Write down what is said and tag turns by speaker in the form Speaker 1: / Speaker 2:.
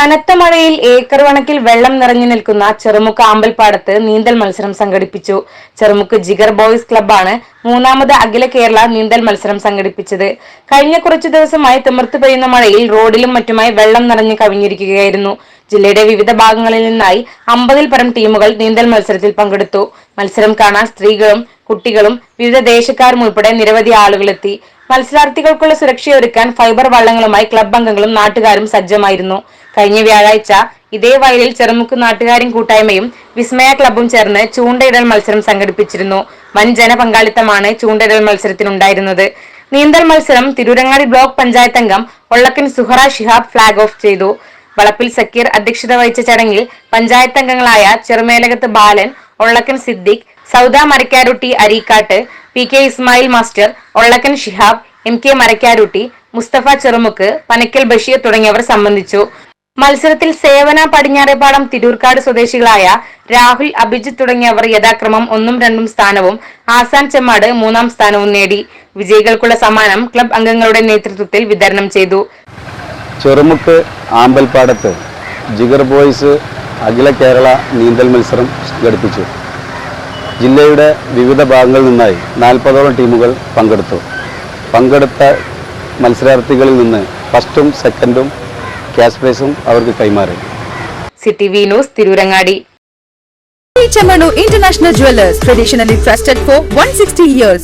Speaker 1: കനത്ത മഴയിൽ ഏക്കർ കണക്കിൽ വെള്ളം നിറഞ്ഞു നിൽക്കുന്ന ചെറുമുക്ക് ആമ്പൽപ്പാടത്ത് നീന്തൽ മത്സരം സംഘടിപ്പിച്ചു. ചെറുമുക്ക് ജിഗർ ബോയ്സ് ക്ലബ്ബാണ് മൂന്നാമത് അഖില കേരള നീന്തൽ മത്സരം സംഘടിപ്പിച്ചത്. കഴിഞ്ഞ കുറച്ചു ദിവസമായി തിമിർത്ത് പെയ്യുന്ന മഴയിൽ റോഡിലും മറ്റുമായി വെള്ളം നിറഞ്ഞു കവിഞ്ഞിരിക്കുകയായിരുന്നു. ജില്ലയുടെ വിവിധ ഭാഗങ്ങളിൽ നിന്നായി അമ്പതിൽ പരം ടീമുകൾ നീന്തൽ മത്സരത്തിൽ പങ്കെടുത്തു. മത്സരം കാണാൻ സ്ത്രീകളും കുട്ടികളും വിവിധ ദേശക്കാരും ഉൾപ്പെടെ നിരവധി ആളുകളെത്തി. മത്സരാർത്ഥികൾക്കുള്ള സുരക്ഷയൊരുക്കാൻ ഫൈബർ വള്ളങ്ങളുമായി ക്ലബ് അംഗങ്ങളും നാട്ടുകാരും സജ്ജമായിരുന്നു. കഴിഞ്ഞ വ്യാഴാഴ്ച ഇതേ വയലിൽ ചെറുമുക്ക് നാട്ടുകാരും കൂട്ടായ്മയും വിസ്മയ ക്ലബും ചേർന്ന് ചൂണ്ടയിടൽ മത്സരം സംഘടിപ്പിച്ചിരുന്നു. വൻ ജനപങ്കാളിത്തമാണ് ചൂണ്ടയിടൽ മത്സരത്തിനുണ്ടായിരുന്നത്. നീന്തൽ മത്സരം തിരൂരങ്ങാടി ബ്ലോക്ക് പഞ്ചായത്ത് അംഗം ഒള്ളക്കൻ സുഹറ ഷിഹാബ് ഫ്ളാഗ് ഓഫ് ചെയ്തു. വളപ്പിൽ സക്കീർ അധ്യക്ഷത വഹിച്ച ചടങ്ങിൽ പഞ്ചായത്ത് അംഗങ്ങളായ Cherumelakath Balan Ollakkan Siddique Sauda Marakkarutty Areekkat P K Ismail master Ollakkan Shihab M K Marakkarutty Musthafa Cherumukku Panakkal Basheer തുടങ്ങിയവർ സംബന്ധിച്ചു. മത്സരത്തിൽ സേവന പടിഞ്ഞാറേപ്പാടം തിരൂർക്കാട് സ്വദേശികളായ രാഹുൽ അഭിജിത്ത് തുടങ്ങിയവർ യഥാക്രമം ഒന്നും രണ്ടും സ്ഥാനവും ആസാൻ ചെമ്മാട് മൂന്നാം സ്ഥാനവും നേടി. വിജയികൾക്കുള്ള സമ്മാനം ക്ലബ് അംഗങ്ങളുടെ നേതൃത്വത്തിൽ വിതരണം ചെയ്തു.
Speaker 2: ചെറുമുക്ക് ആമ്പൽപ്പാടത്ത് ജിഗർ ബോയ്സ് അഖില കേരള നീന്തൽ മത്സരം സംഘടിപ്പിച്ചു ജില്ലയുടെ വിവിധ ഭാഗങ്ങളിൽ നിന്നായി നാൽപ്പതോളം ടീമുകൾ പങ്കെടുത്തു. പങ്കെടുത്ത മത്സരാർത്ഥികളിൽ നിന്ന് ഫസ്റ്റും സെക്കൻഡും ക്യാഷ് പ്രൈസും അവർക്ക് കൈമാറി.
Speaker 1: City V news Tirurangadi.
Speaker 3: Chamano International Jewelers, traditionally trusted for 160 years.